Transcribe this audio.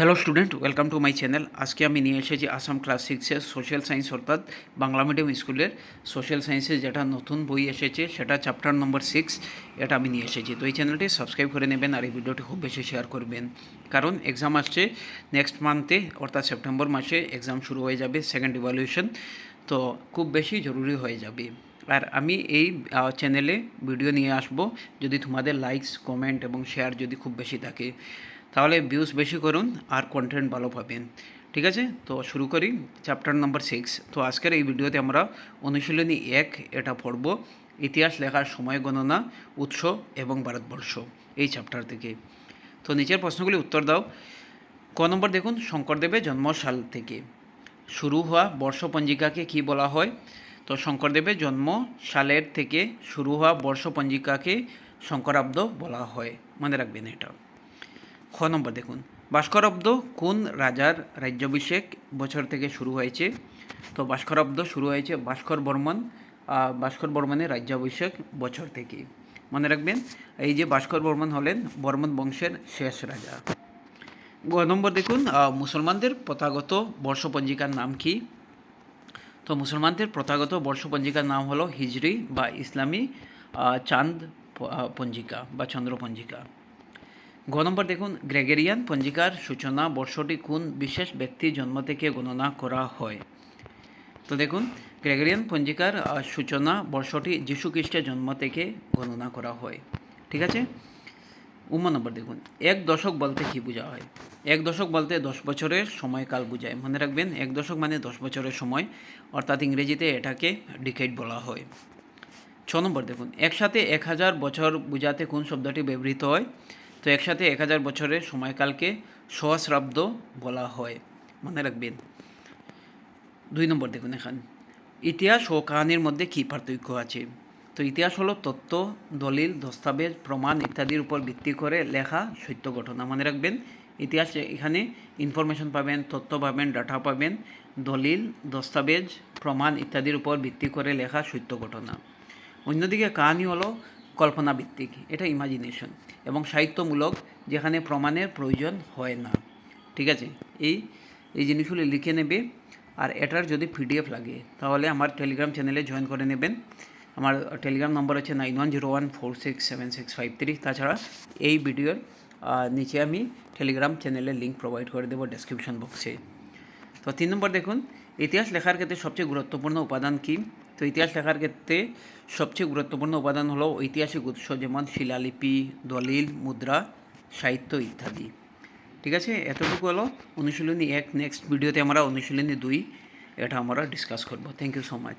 Hello student welcome to my channel আজকে আমি নিয়ে এসেছি আসাম ক্লাস সিক্সের সোশ্যাল সায়েন্স অর্থাৎ বাংলা মিডিয়াম স্কুলের সোশ্যাল সায়েন্সের যেটা নতুন বই এসেছে, সেটা চ্যাপ্টার নম্বর সিক্স এটা আমি নিয়ে এসেছি। তো এই চ্যানেলটি সাবস্ক্রাইব করে নেবেন আর এই ভিডিওটি খুব বেশি শেয়ার করবেন। কারণ এক্সাম আসছে নেক্সট মান্থে অর্থাৎ সেপ্টেম্বর মাসে এক্সাম শুরু হয়ে যাবে সেকেন্ড ইভ্যালুয়েশন তো খুব বেশি জরুরি হয়ে যাবে। আর আমি এই চ্যানেলে ভিডিও নিয়ে আসব। যদি তোমাদের লাইকস কমেন্ট এবং শেয়ার যদি খুব বেশি থাকে, তাহলে ভিউজ বেশি করুন আর কন্টেন্ট ভালো পাবেন। ঠিক আছে? তো শুরু করি। চ্যাপ্টার নাম্বার সিক্স তো আজকের এই ভিডিওতে আমরা অনুশীলনী এক এটা পড়ব। ইতিহাস লেখার সময় গণনা, উৎস এবং ভারতবর্ষ এই চ্যাপ্টার থেকে। তো নিচের প্রশ্নগুলি উত্তর দাও। ক নম্বর দেখুন, শঙ্করদেবের জন্মসাল থেকে। শুরু হওয়া বর্ষপঞ্জিকাকে কি বলা হয়? তো শঙ্করদেবের জন্ম সালের থেকে শুরু হওয়া বর্ষপঞ্জিকাকে শঙ্করাব্দ বলা হয়। মনে রাখবেন এটা। খ নম্বর দেখুন। ভাস্করাব্দ কোন রাজার রাজ্যাভিষেক বছর থেকে শুরু হয়েছে? তো ভাস্করাব্দ শুরু হয়েছে ভাস্কর বর্মন ভাস্কর বর্মনের রাজ্যাভিষেক বছর থেকে। মনে রাখবেন, এই যে ভাস্কর বর্মন হলেন বর্মন বংশের শেষ রাজা। গ নম্বর দেখুন মুসলমানদের প্রথাগত বর্ষপঞ্জিকার নাম কি? তো মুসলমানদের প্রথাগত বর্ষপঞ্জিকার নাম হলো হিজরি বা ইসলামী চাঁদ পঞ্জিকা বা চন্দ্র পঞ্জিকা। গ নম্বর দেখুন, গ্রেগেরিয়ান পঞ্জিকার সূচনা বর্ষটি কোন বিশেষ ব্যক্তির জন্ম থেকে গণনা করা হয়? তো দেখুন, গ্রেগরিয়ান পঞ্জিকার সূচনা বর্ষটি যীশু খ্রিস্টের জন্ম থেকে গণনা করা হয়। ঠিক আছে? উম নম্বর দেখুন। এক দশক বলতে কী বোঝা হয়? এক দশক বলতে দশ বছরের সময়কাল বোঝায়। মনে রাখবেন, এক দশক মানে দশ বছরের সময়। অর্থাৎ ইংরেজিতে এটাকে ডিকেট বলা হয়। ছ নম্বর দেখুন, একসাথে এক হাজার বছর বোঝাতে কোন শব্দটি ব্যবহৃত হয়? তো একসাথে এক হাজার বছরের সময়কালকে সহস্রাব্দ বলা হয়। মনে রাখবেন। দুই নম্বর দেখুন এখান। ইতিহাস ও কাহানির মধ্যে কী পার্থক্য আছে? তো ইতিহাস হলো তত্ত্ব, দলিল, দস্তাবেজ, প্রমাণ ইত্যাদির উপর ভিত্তি করে লেখা সত্য ঘটনা মনে রাখবেন, ইতিহাস এখানে ইনফরমেশন পাবেন তথ্য পাবেন ডাটা পাবেন, দলিল, দস্তাবেজ, প্রমাণ ইত্যাদির উপর ভিত্তি করে লেখা সত্য ঘটনা অন্যদিকে কাহানি হলো কল্পনা ভিত্তিক, এটা ইমাজিনেশন এবং সাহিত্যমূলক, যেখানে প্রমাণের প্রয়োজন হয় না। ঠিক আছে? এই এই জিনিসগুলি লিখে নেবে, আর এটার যদি পিডিএফ লাগে, তাহলে আমার টেলিগ্রাম চ্যানেলে জয়েন করে নেবেন। আমার টেলিগ্রাম নম্বর হচ্ছে nine one zero one four six seven six five three. তাছাড়া এই ভিডিওর নিচে আমি টেলিগ্রাম চ্যানেলের লিঙ্ক প্রোভাইড করে দেবো ডেসক্রিপশন বক্সে। তো তিন নম্বর দেখুন, ইতিহাস লেখার ক্ষেত্রে সবচেয়ে গুরুত্বপূর্ণ উপাদান কী? তো ইতিহাস লেখার ক্ষেত্রে সবচেয়ে গুরুত্বপূর্ণ উপাদান হলো ঐতিহাসিক উৎস যেমন শিলালিপি, দলিল, মুদ্রা, সাহিত্য ইত্যাদি। ঠিক আছে? এতটুকু হলো অনুশীলনী এক। নেক্সট ভিডিওতে আমরা অনুশীলনী দুই, এটা আমরা ডিসকাস করব। Thank you so much